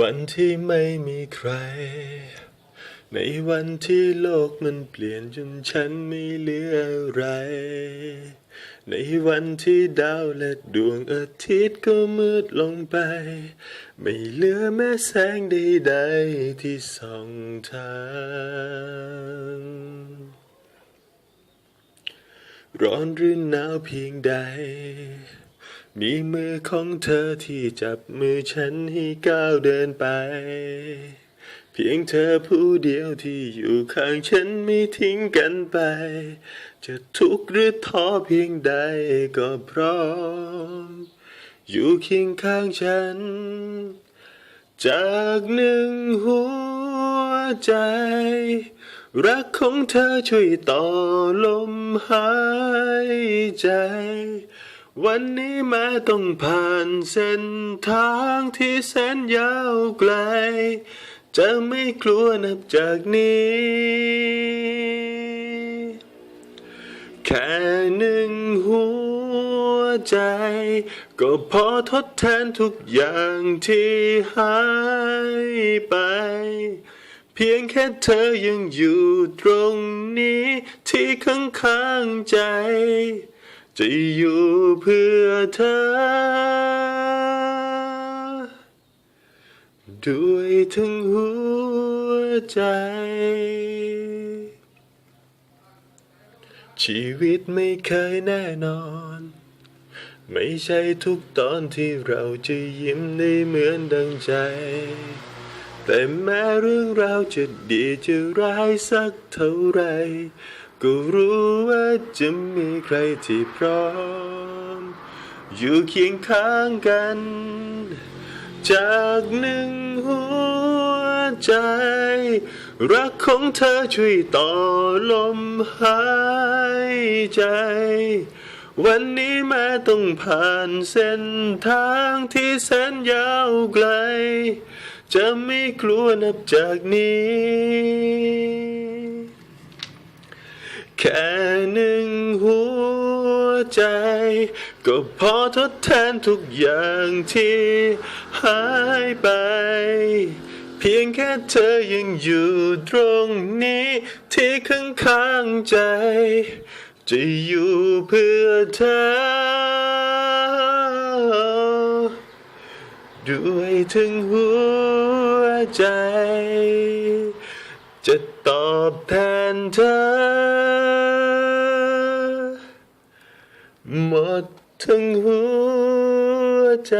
วันที่ไม่มีใคร ในวันที่โลกมันเปลี่ยนจนฉันไม่เหลืออะไร ในวันที่ดาวและดวงอาทิตย์ก็มืดลงไป ไม่เหลือแม้แสงใดๆที่ส่องทางร้อนหรือหนาวเพียงใด มีมือของเธอที่จับมือฉันให้ก้าวเดินไป เพียงเธอผู้เดียวที่อยู่ข้างฉันไม่ทิ้งกันไป จะทุกข์หรือท้อเพียงใดก็พร้อม อยู่เคียงข้างฉัน จากหนึ่งหัวใจ รักของเธอช่วยต่อลมหายใจ วันนี้แม้ต้องผ่านเส้นทางที่แสนยาวไกล จะไม่กลัวนับจากนี้ แค่หนึ่งหัวใจ ก็พอทดแทนทุกอย่างที่หายไป เพียงแค่เธอยังอยู่ตรงนี้ที่ข้างข้างๆใจ จะอยู่เพื่อเธอ ด้วยทั้งหัวใจ ชีวิตไม่เคยแน่นอน ไม่ใช่ทุกตอนที่เราจะยิ้มได้เหมือนดังใจ แต่แม้เรื่องราวจะดีจะร้ายสักเท่าไร ก็รู้ว่าจะมีใครที่พร้อม อยู่เคียงข้างกัน จากหนึ่งหัวใจ รักของเธอช่วยต่อลมหายใจ วันนี้แม้ต้องผ่านเส้นทางที่แสนยาวไกล จะไม่กลัวนับจากนี้ แค่หนึ่งหัวใจ ก็พอทดแทนทุกอย่างที่หายไป เพียงแค่เธอยังอยู่ตรงนี้ ที่ข้างข้างใจ จะอยู่เพื่อเธอ ด้วยถึงหัวใจ จะตอบแทนเธอ หมดทั้งหัวใจ